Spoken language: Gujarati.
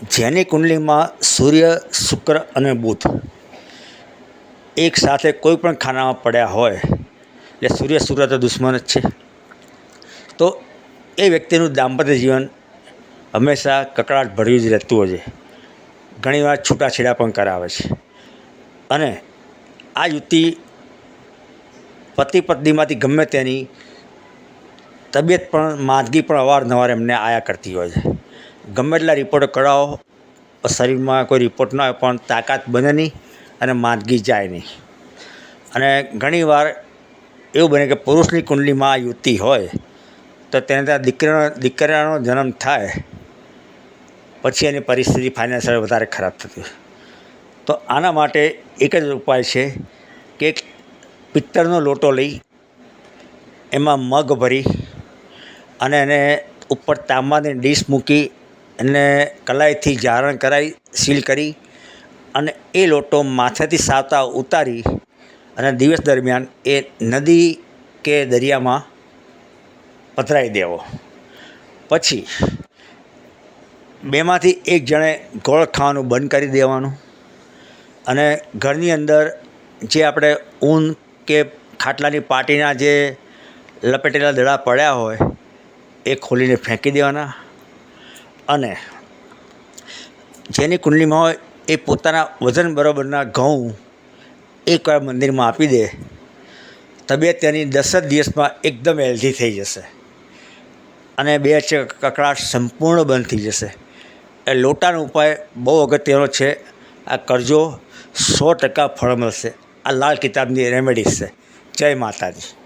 જેની કુંડલીમાં સૂર્ય, શુક્ર અને બુધ એક સાથે કોઈ પણ ખાનામાં પડ્યા હોય, એટલે સૂર્ય શુક્ર તો દુશ્મન જ છે. તો એ વ્યક્તિનું દાંપત્ય જીવન હંમેશા કકળાટ ભર્યું જ રહેતું હોય છે. ઘણીવાર છૂટાછેડા પણ કરાવે છે. અને આ યુતિ પતિ પત્નીમાંથી ગમે તેની તબિયત પણ, માંદગી પણ અવારનવાર એમને આવ્યા કરતી હોય છે. ગમે એટલા રિપોર્ટ કરાવો શરીરમાં કોઈ રિપોર્ટ ના હોય, પણ તાકાત બને નહીં અને માંદગી જાય નહીં. અને ઘણીવાર એવું બને કે પુરુષની કુંડલીમાં આ યુતિ હોય, તો તેને ત્યાં દીકરીનો, દીકરાનો જન્મ થાય, પછી એની પરિસ્થિતિ ફાઇનાન્શિયલ વધારે ખરાબ થતી તો આના માટે એક જ ઉપાય છે કે પિત્તળનો લોટો લઈ, એમાં મગ ભરી અને એને ઉપર તાંબાની ડીશ મૂકી એને કલાઈથી જારણ કરાવી સીલ કરી અને એ લોટો માથેથી સાવતા ઉતારી અને દિવસ દરમિયાન એ નદી કે દરિયામાં પધરાવી દેવો. પછી બેમાંથી એક જણે ગોળ ખાવાનું બંધ કરી દેવાનું અને ઘરની અંદર જે આપણે ઊન કે ખાટલાની પાટીના જે લપેટેલા દડા પડ્યા હોય, એ ખોલીને ફેંકી દેવાના. અને જેની કુંડલીમાં હોય એ પોતાના વજન બરાબરના ઘઉં એકવાર મંદિરમાં આપી દે, તબિયત તેની દસ જ દિવસમાં એકદમ હેલ્ધી થઈ જશે. અને બે છે કકળાટ સંપૂર્ણ બંધ થઈ જશે. એ લોટાનો ઉપાય બહુ અગત્યનો છે. આ કરજો, સો ટકા ફળ મળશે. આ લાલ કિતાબની રેમેડીઝ છે. જય માતાજી.